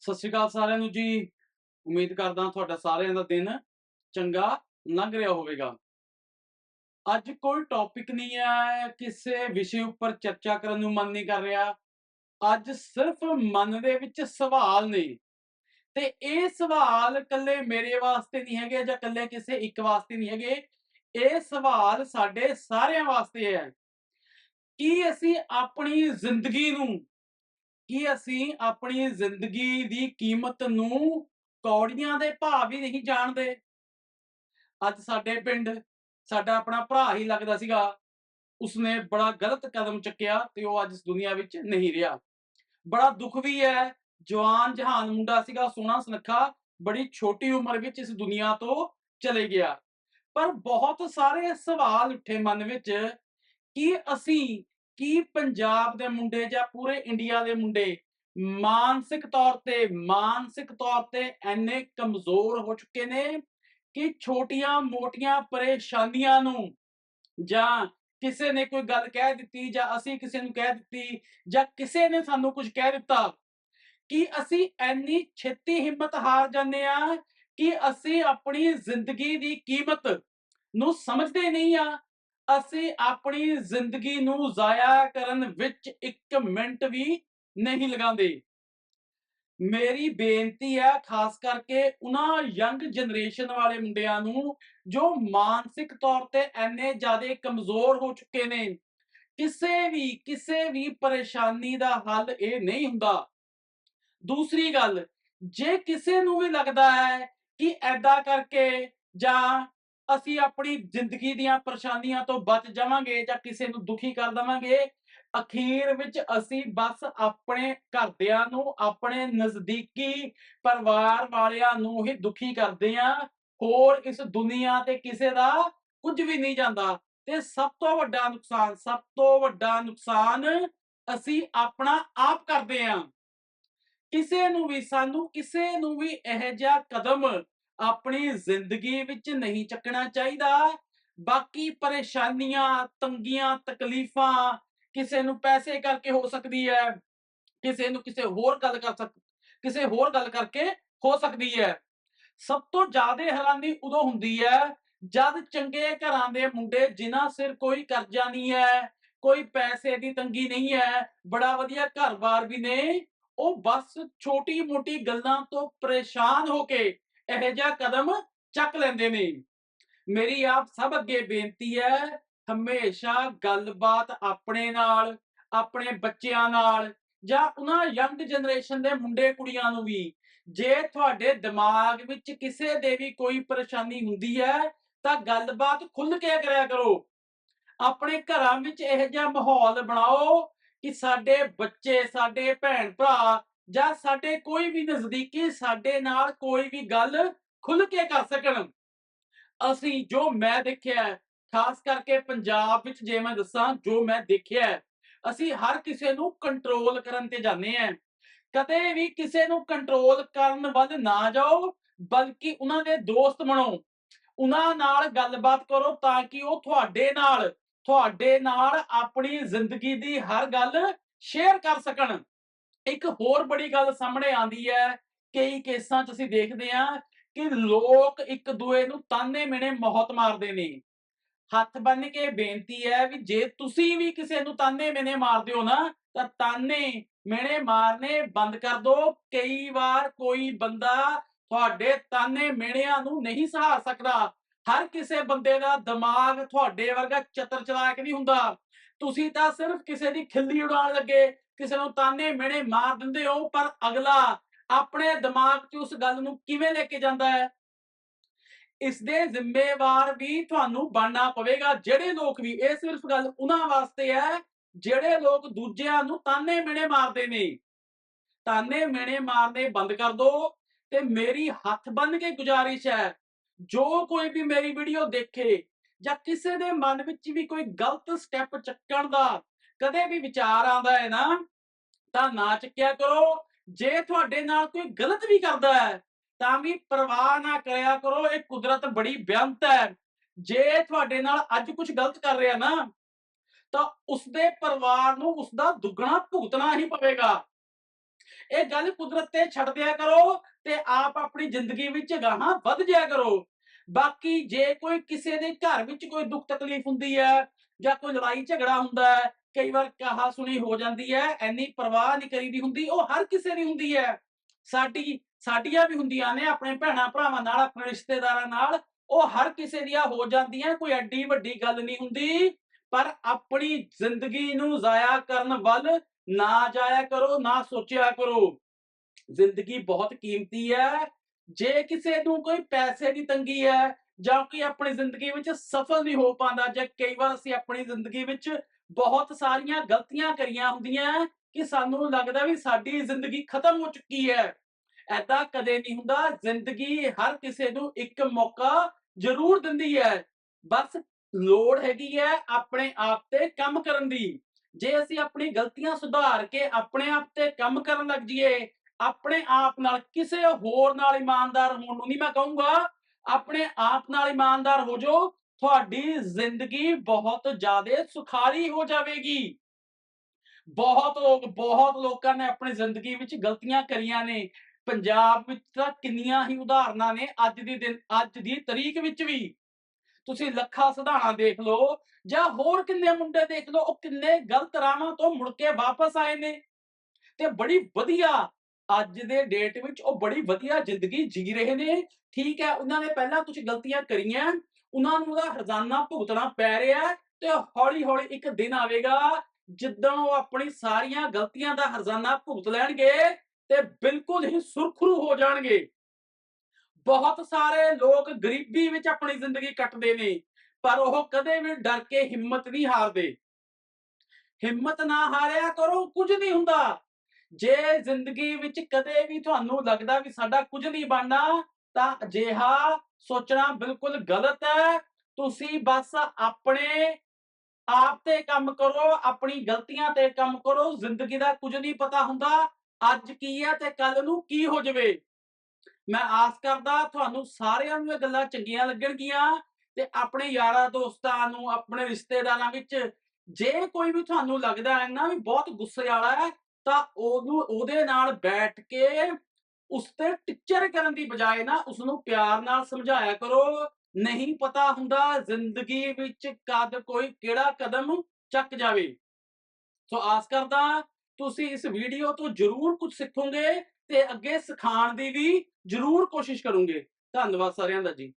ਸਤਿ ਸ਼੍ਰੀ ਅਕਾਲ ਸਾਰਿਆਂ ਨੂੰ ਜੀ। ਉਮੀਦ ਕਰਦਾ ਤੁਹਾਡਾ ਸਾਰਿਆਂ ਦਾ ਦਿਨ ਚੰਗਾ ਲੰਘ ਰਿਹਾ ਹੋਵੇਗਾ। ਅੱਜ ਕੋਈ ਟੌਪਿਕ ਨਹੀਂ ਹੈ, ਕਿਸੇ ਵਿਸ਼ੇ ਉੱਪਰ ਚਰਚਾ ਕਰਨ ਨੂੰ ਮਨ ਨਹੀਂ ਕਰ ਰਿਹਾ। ਅੱਜ ਸਿਰਫ ਮਨ ਦੇ ਵਿੱਚ ਸਵਾਲ ਨੇ। ਤੇ ਇਹ ਸਵਾਲ ਇਕੱਲੇ ਮੇਰੇ ਵਾਸਤੇ ਨਹੀਂ ਹੈਗੇ ਜਾਂ ਇਕੱਲੇ ਕਿਸੇ ਇੱਕ ਵਾਸਤੇ ਨਹੀਂ ਹੈਗੇ। ਇਹ ਸਵਾਲ ਸਾਡੇ ਸਾਰਿਆਂ ਵਾਸਤੇ ਹੈ। ਕੀ ਅਸੀਂ ਆਪਣੀ ਜ਼ਿੰਦਗੀ ਨੂੰ ਕੀ ਅਸੀਂ ਆਪਣੀ ਜ਼ਿੰਦਗੀ ਦੀ ਕੀਮਤ ਨੂੰ ਕੌੜੀਆਂ ਦੇ ਭਾਅ ਵੀ ਨਹੀਂ ਜਾਣਦੇ। ਅੱਜ ਸਾਡੇ ਪਿੰਡ ਸਾਡਾ ਆਪਣਾ ਭਰਾ ਹੀ ਲੱਗਦਾ ਸੀਗਾ। ਉਸਨੇ ਬੜਾ ਗਲਤ ਕਦਮ ਚੱਕਿਆ ਤੇ ਉਹ ਅੱਜ ਇਸ ਦੁਨੀਆ ਵਿੱਚ ਨਹੀਂ ਰਿਹਾ। ਬੜਾ ਦੁੱਖ ਵੀ ਹੈ। ਜਵਾਨ ਜਹਾਨ ਮੁੰਡਾ ਸੀਗਾ, ਸੋਹਣਾ ਸੁਨੱਖਾ, ਬੜੀ ਛੋਟੀ ਉਮਰ ਵਿੱਚ ਇਸ ਦੁਨੀਆ ਤੋਂ ਚਲੇ ਗਿਆ। ਪਰ ਬਹੁਤ ਸਾਰੇ ਸਵਾਲ ਉੱਠੇ ਮਨ ਵਿੱਚ ਕਿ ਅਸੀਂ ਕੀ ਪੰਜਾਬ ਦੇ ਮੁੰਡੇ ਜਾਂ ਪੂਰੇ ਇੰਡੀਆ ਦੇ ਮੁੰਡੇ ਮਾਨਸਿਕ ਤੌਰ ਤੇ, ਮਾਨਸਿਕ ਤੌਰ ਤੇ ਐਨੇ ਕਮਜ਼ੋਰ ਹੋ ਚੁੱਕੇ ਨੇ ਕਿ ਛੋਟੀਆਂ-ਮੋਟੀਆਂ ਪਰੇਸ਼ਾਨੀਆਂ ਨੂੰ ਜਾਂ ਕਿਸੇ ਨੇ ਕੋਈ ਗੱਲ ਕਹਿ ਦਿੱਤੀ ਜਾਂ ਅਸੀਂ ਕਿਸੇ ਨੂੰ ਕਹਿ ਦਿੱਤੀ ਜਾਂ ਕਿਸੇ ਨੇ ਸਾਨੂੰ ਕੁਝ ਕਹਿ ਦਿੱਤਾ ਕਿ ਅਸੀਂ ਐਨੀ ਛੇਤੀ ਹਿੰਮਤ ਹਾਰ ਜਾਂਦੇ ਆ ਕਿ ਅਸੀਂ ਆਪਣੀ ਜ਼ਿੰਦਗੀ ਦੀ ਕੀਮਤ ਨੂੰ ਸਮਝਦੇ ਨਹੀਂ ਆ ਅਸੀਂ ਆਪਣੀ ਜ਼ਿੰਦਗੀ ਨੂੰ ਜ਼ਾਇਆ ਕਰਨ ਵਿੱਚ 1 ਮਿੰਟ ਵੀ ਨਹੀਂ ਲਗਾਉਂਦੇ। ਮੇਰੀ ਬੇਨਤੀ ਹੈ, ਖਾਸ ਕਰਕੇ ਉਹਨਾਂ ਯੰਗ ਜਨਰੇਸ਼ਨ ਵਾਲੇ ਮੁੰਡਿਆਂ ਨੂੰ, ਜੋ ਮਾਨਸਿਕ ਤੌਰ ਤੇ ਐਨੇ ਜ਼ਿਆਦਾ ਕਮਜ਼ੋਰ ਹੋ ਚੁੱਕੇ ਨੇ। ਕਿਸੇ ਵੀ ਕਿਸੇ ਵੀ ਪਰੇਸ਼ਾਨੀ ਦਾ ਹੱਲ ਇਹ ਨਹੀਂ ਹੁੰਦਾ। ਦੂਸਰੀ ਗੱਲ, ਜੇ ਕਿਸੇ ਨੂੰ ਵੀ ਲੱਗਦਾ ਹੈ ਕਿ ਐਦਾਂ ਕਰਕੇ ਜਾਂ ਅਸੀਂ ਆਪਣੀ ਜ਼ਿੰਦਗੀ ਦੀਆਂ ਪਰੇਸ਼ਾਨੀਆਂ ਤੋਂ ਬਚ ਜਾਵਾਂਗੇ ਜਾਂ ਕਿਸੇ ਨੂੰ ਦੁਖੀ ਕਰ ਦੇਵਾਂਗੇ, ਅਖੀਰ ਵਿੱਚ ਅਸੀਂ ਬਸ ਆਪਣੇ ਘਰਦਿਆਂ ਨੂੰ, ਆਪਣੇ ਨਜ਼ਦੀਕੀ ਪਰਿਵਾਰ ਵਾਲਿਆਂ ਨੂੰ ਹੀ ਦੁਖੀ ਕਰਦੇ ਆਂ ਹੋਰ ਇਸ ਦੁਨੀਆ ਤੇ ਕਿਸੇ ਦਾ ਕੁਝ ਵੀ ਨਹੀਂ ਜਾਂਦਾ। ਤੇ ਸਭ ਤੋਂ ਵੱਡਾ ਨੁਕਸਾਨ, ਸਭ ਤੋਂ ਵੱਡਾ ਨੁਕਸਾਨ ਅਸੀਂ ਆਪਣਾ ਆਪ ਕਰਦੇ ਆਂ ਕਿਸੇ ਨੂੰ ਵੀ, ਸਾਨੂੰ ਕਿਸੇ ਨੂੰ ਵੀ ਇਹ ਜਿਹਾ ਕਦਮ ਆਪਣੀ ਜ਼ਿੰਦਗੀ ਵਿੱਚ ਨਹੀਂ ਚੱਕਣਾ ਚਾਹੀਦਾ। ਬਾਕੀ ਪਰੇਸ਼ਾਨੀਆਂ, ਤੰਗੀਆਂ, ਤਕਲੀਫਾਂ ਕਿਸੇ ਨੂੰ ਪੈਸੇ ਕਰਕੇ ਹੋ ਸਕਦੀ ਹੈ, ਕਿਸੇ ਨੂੰ ਕਿਸੇ ਹੋਰ ਗੱਲ ਕਰ ਸਕ, ਕਿਸੇ ਹੋਰ ਗੱਲ ਕਰਕੇ ਹੋ ਸਕਦੀ ਹੈ। ਸਭ ਤੋਂ ਜ਼ਿਆਦਾ ਹੈਰਾਨੀ ਉਦੋਂ ਹੁੰਦੀ ਹੈ ਜਦ ਚੰਗੇ ਘਰਾਂ ਦੇ ਮੁੰਡੇ ਜਿਨ੍ਹਾਂ ਸਿਰ ਕੋਈ ਕਰਜ਼ਾ ਨਹੀਂ ਹੈ, ਕੋਈ ਪੈਸੇ ਦੀ ਤੰਗੀ ਨਹੀਂ ਹੈ, ਬੜਾ ਵਧੀਆ ਘਰ-ਬਾਰ ਵੀ ਨੇ, ਉਹ ਬਸ ਛੋਟੀ-ਮੋਟੀ ਗੱਲਾਂ ਤੋਂ ਪਰੇਸ਼ਾਨ ਹੋ ਕੇ ਇਹ ਜਿਹਾ ਕਦਮ ਚੱਕ ਲੈਂਦੇ ਨੇ। ਮੇਰੀ ਆਪ ਸਭ ਅੱਗੇ ਬੇਨਤੀ ਹੈ, ਹਮੇਸ਼ਾ ਗੱਲਬਾਤ ਆਪਣੇ ਨਾਲ, ਆਪਣੇ ਬੱਚਿਆਂ ਨਾਲ ਜਾਂ ਉਹਨਾਂ ਯੰਗ ਜਨਰੇਸ਼ਨ ਦੇ ਮੁੰਡੇ ਕੁੜੀਆਂ ਨੂੰ ਵੀ। ਜੇ ਤੁਹਾਡੇ ਦਿਮਾਗ ਵਿੱਚ ਕਿਸੇ ਦੇ ਵੀ ਕੋਈ ਪਰੇਸ਼ਾਨੀ ਹੁੰਦੀ ਹੈ, ਤਾਂ ਗੱਲਬਾਤ ਖੁੱਲ ਕੇ ਕਰਿਆ ਕਰੋ। ਆਪਣੇ ਘਰਾਂ ਵਿੱਚ ਇਹੋ ਜਿਹਾ ਮਾਹੌਲ ਬਣਾਓ ਕਿ ਸਾਡੇ ਬੱਚੇ, ਸਾਡੇ ਭੈਣ ਭਰਾ ਜਾਂ ਸਾਡੇ ਕੋਈ ਵੀ ਨਜ਼ਦੀਕੀ ਸਾਡੇ ਨਾਲ ਕੋਈ ਵੀ ਗੱਲ ਖੁੱਲ ਕੇ ਕਰ ਸਕਣ। ਅਸੀਂ ਜੋ ਮੈਂ ਦੇਖਿਆ ਖਾਸ ਕਰਕੇ ਪੰਜਾਬ ਵਿੱਚ ਜੇ ਮੈਂ ਦੱਸਾਂ, ਜੋ ਮੈਂ ਦੇਖਿਆ ਅਸੀਂ ਹਰ ਕਿਸੇ ਨੂੰ ਕੰਟਰੋਲ ਕਰਨ ਤੇ ਜਾਂਦੇ ਆ ਕਦੇ ਵੀ ਕਿਸੇ ਨੂੰ ਕੰਟਰੋਲ ਕਰਨ ਵੱਲ ਨਾ ਜਾਓ, ਬਲਕਿ ਉਹਨਾਂ ਦੇ ਦੋਸਤ ਬਣੋ। ਉਹਨਾਂ ਨਾਲ ਗੱਲਬਾਤ ਕਰੋ ਤਾਂ ਕਿ ਉਹ ਤੁਹਾਡੇ ਨਾਲ ਤੁਹਾਡੇ ਨਾਲ ਆਪਣੀ ਜ਼ਿੰਦਗੀ ਦੀ ਹਰ ਗੱਲ ਸ਼ੇਅਰ ਕਰ ਸਕਣ। ਇੱਕ ਹੋਰ ਬੜੀ ਗੱਲ ਸਾਹਮਣੇ ਆਂਦੀ ਹੈ, ਕਈ ਕੇਸਾਂ 'ਚ ਅਸੀਂ ਦੇਖਦੇ ਹਾਂ ਕਿ ਲੋਕ ਇੱਕ ਦੂਏ ਨੂੰ ਤਾਨੇ ਮਿਣੇ ਮੌਤ ਮਾਰਦੇ ਨੇ। ਹੱਥ ਬੰਨ ਕੇ ਬੇਨਤੀ ਹੈ ਵੀ ਜੇ ਤੁਸੀਂ ਵੀ ਕਿਸੇ ਨੂੰ ਤਾਨੇ ਮਿਹਣੇ ਮਾਰਦੇ ਹੋ ਨਾ, ਤਾਂ ਤਾਨੇ ਮਿਣੇ ਮਾਰਨੇ ਬੰਦ ਕਰ ਦਿਓ ਕਈ ਵਾਰ ਕੋਈ ਬੰਦਾ ਤੁਹਾਡੇ ਤਾਨੇ ਮਿਹਣਿਆਂ ਨੂੰ ਨਹੀਂ ਸਹਾਰ ਸਕਦਾ। ਹਰ ਕਿਸੇ ਬੰਦੇ ਦਾ ਦਿਮਾਗ ਤੁਹਾਡੇ ਵਰਗਾ ਚਤਰ ਚਲਾਕ ਨਹੀਂ ਹੁੰਦਾ। ਤੁਸੀਂ ਤਾਂ ਸਿਰਫ ਕਿਸੇ ਦੀ ਖਿੱਲੀ ਉਡਾਉਣ ਲੱਗੇ। ਕਿਸੇ ਨੂੰ ਤਾਨੇ ਮਿਹਣੇ ਮਾਰ ਦਿੰਦੇ ਹੋ, ਪਰ ਅਗਲਾ ਆਪਣੇ ਦਿਮਾਗ 'ਚ ਉਸ ਗੱਲ ਨੂੰ ਕਿਵੇਂ ਲੈ ਕੇ ਜਾਂਦਾ ਹੈ? ਇਸ ਦੇ ਜ਼ਿੰਮੇਵਾਰ ਵੀ ਤੁਹਾਨੂੰ ਬਣਨਾ ਪਵੇਗਾ। ਜਿਹੜੇ ਲੋਕ ਵੀ, ਇਹ ਸਿਰਫ ਗੱਲ ਉਹਨਾਂ ਵਾਸਤੇ ਹੈ, ਜਿਹੜੇ ਲੋਕ ਦੂਜਿਆਂ ਨੂੰ ਤਾਨੇ ਮਿਹਣੇ ਮਾਰਦੇ ਨੇ। ਤਾਨੇ ਮਿਹਣੇ ਮਾਰਨੇ ਬੰਦ ਕਰ ਦਿਓ ਤੇ ਮੇਰੀ ਹੱਥ ਬੰਨ ਕੇ ਗੁਜ਼ਾਰਿਸ਼ ਹੈ, ਜੋ ਕੋਈ ਵੀ ਮੇਰੀ ਵੀਡੀਓ ਦੇਖੇ ਜਾਂ ਕਿਸੇ ਦੇ ਮਨ ਵਿੱਚ ਵੀ ਕੋਈ ਗਲਤ ਸਟੈਪ ਚੱਕਣ ਦਾ ਕਦੇ ਵੀ ਵਿਚਾਰ ਆਉਂਦਾ ਹੈ ਨਾ, ਤਾਂ ਨਾ ਚੱਕਿਆ ਕਰੋ। ਜੇ ਤੁਹਾਡੇ ਨਾਲ ਕੋਈ ਗਲਤ ਵੀ ਕਰਦਾ ਹੈ, ਤਾਂ ਵੀ ਪਰਵਾਹ ਨਾ ਕਰਿਆ ਕਰੋ, ਇਹ ਕੁਦਰਤ ਬੜੀ ਬੇਅੰਤ ਹੈ। ਜੇ ਤੁਹਾਡੇ ਨਾਲ ਅੱਜ ਕੁਝ ਗਲਤ ਕਰ ਰਿਹਾ ਨਾ, ਤਾਂ ਉਸਦੇ ਪਰਿਵਾਰ ਨੂੰ ਉਸਦਾ ਦੁੱਗਣਾ ਭੁਗਤਣਾ ਹੀ ਪਵੇਗਾ। ਇਹ ਗੱਲ ਕੁਦਰਤ ਤੇ ਛੱਡ ਦਿਆ ਕਰੋ ਤੇ ਆਪ ਆਪਣੀ ਜ਼ਿੰਦਗੀ ਵਿੱਚ ਗਾਹਾਂ ਵੱਧ ਜਾਇਆ ਕਰੋ। ਬਾਕੀ ਜੇ ਕੋਈ ਕਿਸੇ ਦੇ ਘਰ ਵਿੱਚ ਕੋਈ ਦੁੱਖ ਤਕਲੀਫ ਹੁੰਦੀ ਹੈ ਜਾਂ ਕੋਈ ਲੜਾਈ ਝਗੜਾ ਹੁੰਦਾ ਹੈ ਕਈ ਵਾਰ ਕਹਾ ਸੁਣੀ ਹੋ ਜਾਂਦੀ ਹੈ ਐਨੀ ਪਰਵਾਹ ਨਹੀਂ ਕਰੀਦੀ ਹੁੰਦੀ, ਉਹ ਹਰ ਕਿਸੇ ਦੀ ਹੁੰਦੀ ਹੈ। ਸਾਡੀ, ਸਾਡੀਆਂ ਵੀ ਹੁੰਦੀਆਂ ਨੇ, ਆਪਣੇ ਭੈਣਾਂ ਭਰਾਵਾਂ ਨਾਲ, ਆਪਣੇ ਰਿਸ਼ਤੇਦਾਰਾਂ ਨਾਲ, ਉਹ ਹਰ ਕਿਸੇ ਦੀਆਂ ਹੋ ਜਾਂਦੀਆਂ, ਕੋਈ ਐਡੀ ਵੱਡੀ ਗੱਲ ਨਹੀਂ ਹੁੰਦੀ। ਪਰ ਆਪਣੀ ਜ਼ਿੰਦਗੀ ਨੂੰ ਜ਼ਾਇਆ ਕਰਨ ਵੱਲ ਨਾ ਜਾਇਆ ਕਰੋ, ਨਾ ਸੋਚਿਆ ਕਰੋ। ਜ਼ਿੰਦਗੀ ਬਹੁਤ ਕੀਮਤੀ ਹੈ। ਜੇ ਕਿਸੇ ਨੂੰ ਕੋਈ ਪੈਸੇ ਦੀ ਤੰਗੀ ਹੈ ਜਾਂ ਕੋਈ ਆਪਣੀ ਜ਼ਿੰਦਗੀ ਵਿੱਚ ਸਫਲ ਨਹੀਂ ਹੋ ਪਾਉਂਦਾ, ਜਾਂ ਕਈ ਵਾਰ ਅਸੀਂ ਆਪਣੀ ਜ਼ਿੰਦਗੀ ਵਿੱਚ ਬਹੁਤ ਸਾਰੀਆਂ ਗਲਤੀਆਂ ਕਰੀਆਂ ਹੁੰਦੀਆਂ ਕਿ ਸਾਨੂੰ ਲੱਗਦਾ ਵੀ ਸਾਡੀ ਜ਼ਿੰਦਗੀ ਖਤਮ ਹੋ ਚੁੱਕੀ ਹੈ। ਐਦਾਂ ਕਦੇ ਨਹੀਂ ਹੁੰਦਾ। ਜ਼ਿੰਦਗੀ ਹਰ ਕਿਸੇ ਨੂੰ ਇੱਕ ਮੌਕਾ ਜ਼ਰੂਰ ਦਿੰਦੀ ਹੈ। ਬਸ ਲੋੜ ਹੈਗੀ ਹੈ ਆਪਣੇ ਆਪ ਤੇ ਕੰਮ ਕਰਨ ਦੀ। ਜੇ ਅਸੀਂ ਆਪਣੀ ਗਲਤੀਆਂ ਸੁਧਾਰ ਕੇ ਆਪਣੇ ਆਪ ਤੇ ਕੰਮ ਕਰਨ ਲੱਗ ਜਾਈਏ, ਆਪਣੇ ਆਪ ਨਾਲ ਕਿਸੇ ਹੋਰ ਨਾਲ ਇਮਾਨਦਾਰ ਹੋਣ ਨੂੰ ਨਹੀਂ ਮੈਂ ਕਹੂੰਗਾ। ਆਪਣੇ ਆਪ ਨਾਲ ਇਮਾਨਦਾਰ ਹੋ ਜਾਓ। ਤੁਹਾਡੀ ਜ਼ਿੰਦਗੀ ਬਹੁਤ ਜ਼ਿਆਦਾ ਸੁਖਾਲੀ ਹੋ ਜਾਵੇਗੀ। ਬਹੁਤ ਲੋਕ, ਬਹੁਤ ਲੋਕਾਂ ਨੇ ਆਪਣੀ ਜ਼ਿੰਦਗੀ ਵਿੱਚ ਗਲਤੀਆਂ ਕਰੀਆਂ ਨੇ। ਪੰਜਾਬ ਵਿੱਚ ਤਾਂ ਕਿੰਨੀਆਂ ਹੀ ਉਦਾਹਰਨਾਂ ਨੇ ਅੱਜ ਦੀ ਦਿਨ, ਅੱਜ ਦੀ ਤਰੀਕ ਵਿੱਚ ਵੀ। ਤੁਸੀਂ ਲੱਖਾ ਸਿਧਾਣਾ ਦੇਖ ਲਓ, ਜਾਂ ਹੋਰ ਕਿੰਨੇ ਮੁੰਡੇ ਦੇਖ ਲਓ, ਉਹ ਕਿੰਨੇ ਗਲਤ ਰਾਹਾਂ ਤੋਂ ਮੁੜ ਕੇ ਵਾਪਸ ਆਏ ਨੇ। ਤੇ ਬੜੀ ਵਧੀਆ, ਅੱਜ ਦੇ ਡੇਟ ਵਿੱਚ ਉਹ ਬੜੀ ਵਧੀਆ ਜ਼ਿੰਦਗੀ ਜੀ ਰਹੇ ਨੇ। ਠੀਕ ਹੈ, ਉਹਨਾਂ ਨੇ ਪਹਿਲਾਂ ਕੁਝ ਗਲਤੀਆਂ ਕਰੀਆਂ। ਉਹਨਾਂ ਨੂੰ ਉਹਦਾ ਹਰਜ਼ਾਨਾ ਭੁਗਤਣਾ ਪੈ ਰਿਹਾ ਤੇ ਹੌਲੀ ਹੌਲੀ ਇੱਕ ਦਿਨ ਆਵੇਗਾ ਜਿੱਦਾਂ ਉਹ ਆਪਣੀ ਸਾਰੀਆਂ ਗਲਤੀਆਂ ਦਾ ਹਰਜ਼ਾਨਾ ਭੁਗਤ ਲੈਣਗੇ ਤੇ ਬਿਲਕੁਲ ਹੀ ਸੁਰਖਰੂ ਹੋ ਜਾਣਗੇ। ਬਹੁਤ ਸਾਰੇ ਲੋਕ ਗਰੀਬੀ ਵਿੱਚ ਆਪਣੀ ਜ਼ਿੰਦਗੀ ਕੱਟਦੇ ਨੇ, ਪਰ ਉਹ ਕਦੇ ਵੀ ਡਰ ਕੇ ਹਿੰਮਤ ਨਹੀਂ ਹਾਰਦੇ। ਹਿੰਮਤ ਨਾ ਹਾਰਿਆ ਕਰੋ, ਕੁਝ ਨਹੀਂ ਹੁੰਦਾ। ਜੇ ਜ਼ਿੰਦਗੀ ਵਿੱਚ ਕਦੇ ਵੀ ਤੁਹਾਨੂੰ ਲੱਗਦਾ ਵੀ ਸਾਡਾ ਕੁਝ ਨਹੀਂ ਬਣਨਾ, ਤਾਂ ਅਜਿਹਾ ਸੋਚਣਾ ਬਿਲਕੁਲ ਗਲਤ ਹੈ। ਤੁਸੀਂ ਬਸ ਆਪਣੇ ਆਪ ਤੇ ਕੰਮ ਕਰੋ, ਆਪਣੀ ਗਲਤੀਆਂ ਤੇ ਕੰਮ ਕਰੋ, ਜ਼ਿੰਦਗੀ ਦਾ ਕੁਝ ਨਹੀਂ ਪਤਾ ਹੁੰਦਾ। ਅੱਜ ਕੀ ਹੈ ਤੇ ਕੱਲ ਨੂੰ ਕੀ ਹੋ ਜਾਵੇ? ਮੈਂ ਆਸ ਕਰਦਾ ਤੁਹਾਨੂੰ ਸਾਰਿਆਂ ਨੂੰ ਇਹ ਗੱਲਾਂ ਚੰਗੀਆਂ ਲੱਗਣਗੀਆਂ ਤੇ ਆਪਣੇ ਯਾਰਾਂ ਦੋਸਤਾਂ ਨੂੰ, ਆਪਣੇ ਰਿਸ਼ਤੇਦਾਰਾਂ ਵਿੱਚ ਜੇ ਕੋਈ ਵੀ ਤੁਹਾਨੂੰ ਲੱਗਦਾ ਹੈ ਨਾ ਵੀ ਬਹੁਤ ਗੁੱਸੇ ਵਾਲਾ ਹੈ, ਤਾਂ ਉਹਨੂੰ ਉਹਦੇ ਨਾਲ ਬੈਠ ਕੇ ਉਸ ਤੇ ਟਿੱਚਰ ਕਰਨ ਦੀ ਬਜਾਏ ਨਾ ਉਸ ਨੂੰ ਪਿਆਰ ਨਾਲ ਸਮਝਾਇਆ ਕਰੋ। ਨਹੀਂ ਪਤਾ ਹੁੰਦਾ ਜ਼ਿੰਦਗੀ ਵਿੱਚ ਕਦ ਕੋਈ ਕਿਹੜਾ ਕਦਮ ਚੱਕ ਜਾਵੇ। ਸੋ ਆਸ ਕਰਦਾ ਤੁਸੀਂ ਇਸ ਵੀਡੀਓ ਤੋਂ ਜ਼ਰੂਰ ਕੁਝ ਸਿੱਖੋਗੇ ਤੇ ਅੱਗੇ ਸਿਖਾਉਣ ਦੀ ਵੀ ਜ਼ਰੂਰ ਕੋਸ਼ਿਸ਼ ਕਰੋਗੇ। ਧੰਨਵਾਦ ਸਾਰਿਆਂ ਦਾ ਜੀ।